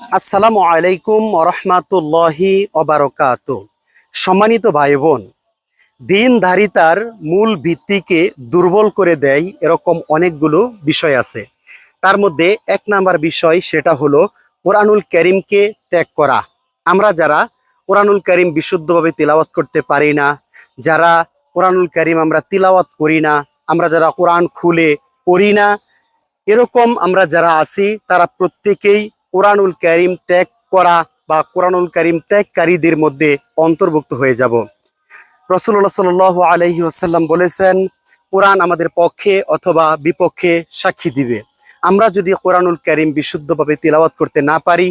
আসসালামু আলাইকুম রহমাতুল্লাহি অবারকাত সম্মানিত ভাই বোন দিনধারিতার মূল ভিত্তিকে দুর্বল করে দেয় এরকম অনেকগুলো বিষয় আছে। তার মধ্যে এক নাম্বার বিষয় সেটা হলো কোরআনুল করিমকে ত্যাগ করা। আমরা যারা কোরআনুল করিম বিশুদ্ধভাবে তিলাওয়াত করতে পারি না, যারা কোরআনুল করিম আমরা তিলাওয়াত করি না, আমরা যারা কোরআন খুলে পড়ি না, এরকম আমরা যারা আছি, তারা প্রত্যেকেই কোরআনুল করিম ত্যাগ করা বা কোরআনুল করিম ত্যাগকারীদের মধ্যে অন্তর্ভুক্ত হয়ে যাব। রসুল্লাহ সাল আলহি আসাল্লাম বলেছেন, কোরআন আমাদের পক্ষে অথবা বিপক্ষে সাক্ষী দিবে। আমরা যদি কোরআনুল করিম বিশুদ্ধভাবে তিলাওয়াত করতে না পারি,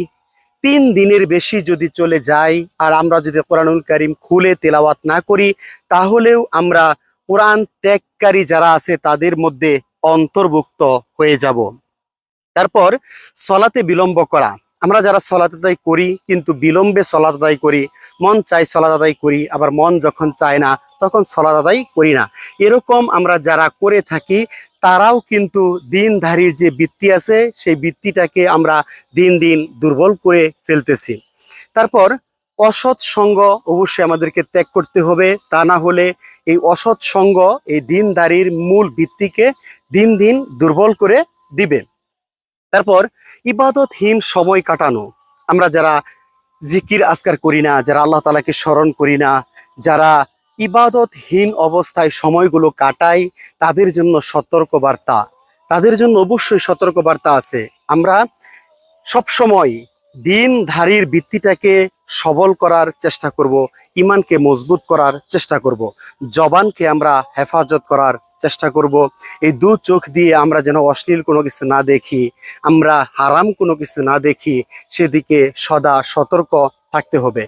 তিন দিনের বেশি যদি চলে যাই আর আমরা যদি কোরআনুল করিম খুলে তেলাওয়াত না করি, তাহলেও আমরা কোরআন ত্যাগকারী যারা আছে তাদের মধ্যে অন্তর্ভুক্ত হয়ে যাব। তারপর সলাতে বিলম্ব করা। আমরা যারা সলাত আদায় করি, কিন্তু বিলম্বে সলাত আদায় করি, মন চাই সলাত আদায় করি, আবার মন যখন চায় না, তখন সলাত আদায় করি না। এরকম আমরা যারা করে থাকি, তারাও কিন্তু দিনধারীর যে বৃত্তি আছে, সেই বৃত্তিটাকে আমরা দিন দিন দুর্বল করে ফেলতেছি। তারপর অসৎ সঙ্গ অবশ্যই আমাদেরকে ত্যাগ করতে হবে। তা না হলে এই অসৎ সঙ্গ এই দিনদারির মূল ভিত্তিকে দিন দিন দুর্বল করে দিবে। তারপর ইবাদতহীন সময় কাটানো। আমরা যারা জিকির আজকার করি না, যারা আল্লাহ তালাকে স্মরণ করি না, যারা ইবাদতহীন অবস্থায় সময়গুলো কাটাই, তাদের জন্য সতর্ক বার্তা তাদের জন্য অবশ্যই সতর্ক বার্তা আছে। আমরা সবসময় দিনধারীর ভিত্তিটাকে সবল করার চেষ্টা করব ইমানকে মজবুত করার চেষ্টা করব, জবানকে আমরা হেফাজত করার চেষ্টা করব। এই দু চোখ দিয়ে আমরা যেন অশ্লীল কোনো কিছু না দেখি, আমরা হারাম কোনো কিছু না দেখি, সেদিকে সদা সতর্ক থাকতে হবে।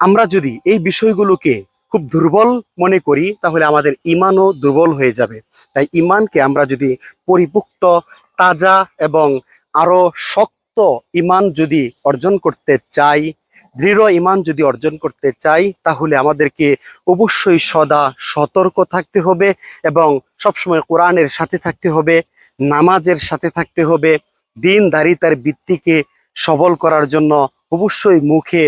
আমরা যদি এই বিষয়গুলোকে খুব দুর্বল মনে করি, তাহলে আমাদের ইমানও দুর্বল হয়ে যাবে। তাই ইমানকে আমরা যদি পরিপুক্ত, তাজা এবং আরও শক্ত ইমান যদি অর্জন করতে চাই দৃঢ় ইমান যদি অর্জন করতে চাই, তাহলে আমাদেরকে অবশ্যই সদা সতর্ক থাকতে হবে এবং সবসময় কোরআনের সাথে থাকতে হবে, নামাজের সাথে থাকতে হবে, দিন তার বৃত্তিকে সবল করার জন্য অবশ্যই মুখে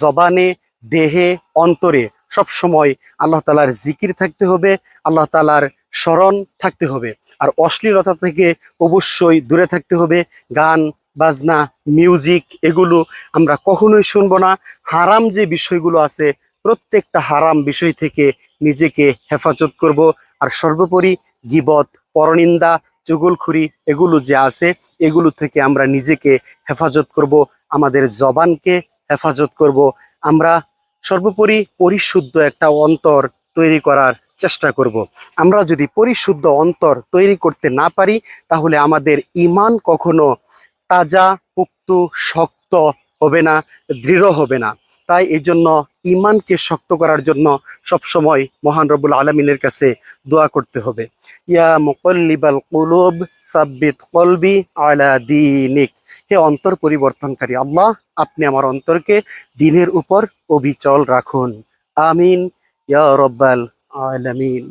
জবানে, দেহে, অন্তরে সবসময় আল্লাহ তালার জিকির থাকতে হবে, আল্লাহ তালার স্মরণ থাকতে হবে। আর অশ্লীলতা থেকে অবশ্যই দূরে থাকতে হবে, গান বাজনা মিউজিক এগুলো আমরা কখনোই শুনব না। হারাম যে বিষয়গুলো আছে, প্রত্যেকটা হারাম বিষয় থেকে নিজেকে হেফাজত করব। আর সর্বোপরি গিবত, পরনিন্দা, চুগলখুরি এগুলো যে আছে, এগুলো থেকে আমরা নিজেকে হেফাজত করব, আমাদের জবানকে হেফাজত করব। আমরা সর্বোপরি পরিশুদ্ধ একটা অন্তর তৈরি করার চেষ্টা করব। আমরা যদি পরিশুদ্ধ অন্তর তৈরি করতে না পারি, তাহলে আমাদের ইমান কখনো তাজা পুক্তু শক্ত হবে না, দৃঢ় হবে না। তাই এই জন্য ইমানকে শক্ত করার জন্য সবসময় মহান রবুল আলমিনের কাছে দোয়া করতে হবে। ইয়া মুকল্লিবাল কুলুব, সাব্বিত কলবি আলা দিনিক। হে অন্তর পরিবর্তনকারী আল্লাহ, আপনি আমার অন্তরকে দিনের উপর অবিচল রাখুন। আমিন। ইয়া রব্বাল আলামিন।